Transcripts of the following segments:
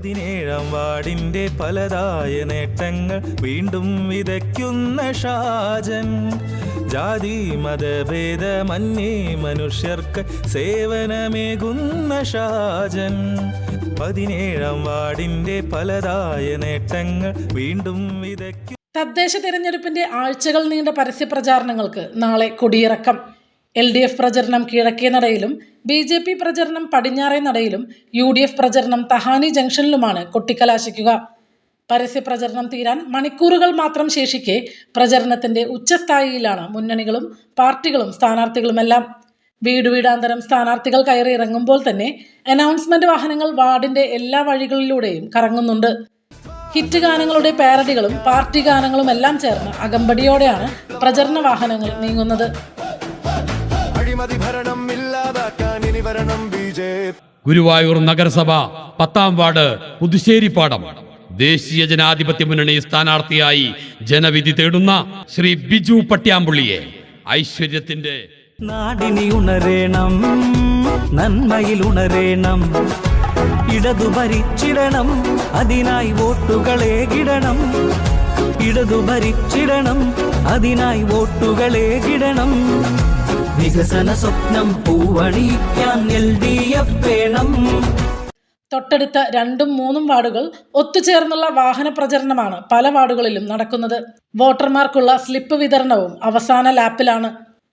പതിനേഴാം വാർഡിന്റെ പലതായ നേട്ടങ്ങൾ വീണ്ടും വിതയ്ക്കുന്ന ഷാജൻ. ജാതി മതഭേദമന്യേ മനുഷ്യർക്ക് സേവനമേകുന്ന ഷാജൻ. പതിനേഴാം വാർഡിന്റെ പലതായ നേട്ടങ്ങൾ വീണ്ടും വിതയ്ക്കും തദ്ദേശ തിരഞ്ഞെടുപ്പിന്റെ ആഴ്ചകൾ നീണ്ട പരസ്യ പ്രചാരണങ്ങൾക്ക് നാളെ കൊടിയിറക്കം. എൽ ഡി എഫ് പ്രചരണം കിഴക്കേ നടയിലും ബി ജെ പി പ്രചരണം പടിഞ്ഞാറേ നടയിലും യു ഡി എഫ് പ്രചരണം തഹാനി ജംഗ്ഷനിലുമാണ് കൊട്ടിക്കലാശിക്കുക. പരസ്യ പ്രചരണം തീരാൻ മണിക്കൂറുകൾ മാത്രം ശേഷിക്കെ പ്രചരണത്തിന്റെ ഉച്ചസ്ഥായിയിലാണ് മുന്നണികളും പാർട്ടികളും സ്ഥാനാർത്ഥികളുമെല്ലാം. വീട് വീടാന്തരം സ്ഥാനാർത്ഥികൾ കയറി ഇറങ്ങുമ്പോൾ തന്നെ അനൗൺസ്മെന്റ് വാഹനങ്ങൾ വാർഡിന്റെ എല്ലാ വഴികളിലൂടെയും കറങ്ങുന്നുണ്ട്. ഹിറ്റ് ഗാനങ്ങളുടെ പാരഡികളും പാർട്ടി ഗാനങ്ങളും എല്ലാം ചേർന്ന് അകമ്പടിയോടെയാണ് പ്രചരണ വാഹനങ്ങൾ നീങ്ങുന്നത്. അഴിമതി ഭരണം ഇല്ലാതാക്കാൻ ഇനി വരണം ബി ജെ ഗുരുവായൂർ നഗരസഭ പത്താം വാർഡ് പുതുശ്ശേരിപ്പാടം ദേശീയ ജനാധിപത്യ മുന്നണി സ്ഥാനാർത്ഥിയായി ജനവിധി തേടുന്ന ശ്രീ ബിജു പട്യാമ്പുള്ളിയെ ഐശ്വര്യത്തിന്റെ നാടിനി ഉണരേണം നന്മയിൽ ഉണരേണം ഇടതു ഭരിച്ചിടണം അതിനായി വോട്ടുകളേകിടണം ഇടതു ഭരിച്ചിടണം അതിനായി വോട്ടുകളേകിടണം വികസന സ്വപ്നം പൂവണിയിക്കാൻ എൽ ഡി എഫ് വേണം. തൊട്ടടുത്ത രണ്ടും മൂന്നും വാർഡുകൾ ഒത്തുചേർന്നുള്ള വാഹന പ്രചരണമാണ് പല വാർഡുകളിലും നടക്കുന്നത്. വോട്ടർമാർക്കുള്ള സ്ലിപ്പ് വിതരണവും അവസാന ലാപ്പിലാണ്.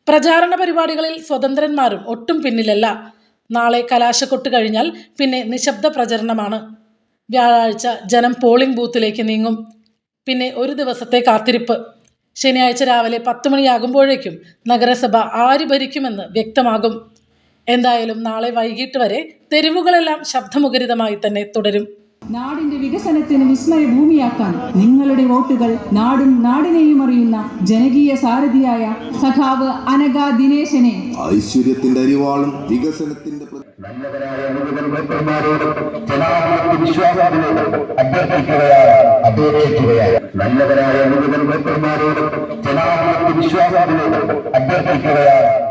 പ്രചാരണ പരിപാടികളിൽ സ്വതന്ത്രന്മാരും ഒട്ടും പിന്നിലല്ല. നാളെ കലാശക്കൊട്ട് കഴിഞ്ഞാൽ പിന്നെ നിശബ്ദ പ്രചരണമാണ്. വ്യാഴാഴ്ച ജനം പോളിംഗ് ബൂത്തിലേക്ക് നീങ്ങും. പിന്നെ ഒരു ദിവസത്തെ കാത്തിരിപ്പ്. ശനിയാഴ്ച രാവിലെ പത്ത് മണിയാകുമ്പോഴേക്കും നഗരസഭ ആര് ഭരിക്കുമെന്ന് വ്യക്തമാകും. എന്തായാലും നാളെ വൈകിട്ട് വരെ തെരുവുകളെല്ലാം ശബ്ദമുഖരിതമായി തന്നെ തുടരും. നാടിന്റെ വികസനത്തിന് വിസ്മയ ഭൂമിയാക്കാൻ നിങ്ങളുടെ വോട്ടുകൾ നാടും നാടിനെയും അറിയുന്ന ജനകീയ സാരഥിയായ സഖാവ് അനഗാ ദിനേശനെ. ഐശ്വര്യത്തിന്റെ അരിവാളും വികസനത്തിന്റെ നല്ലവരായ മുഴുവൻ വോട്ടർമാരോടൊപ്പം ജനാധിപത്യ വിശ്വാസത്തിലേക്ക് അഭ്യർത്ഥിക്കുകയാണ്. അപേക്ഷിക്കുകയാണ് നല്ലവരായ മുഴുവൻ ഭക്തന്മാരോടും ജനാധിപത്യ വിശ്വാസത്തിനോടും അഭ്യർത്ഥിക്കുകയാണ്.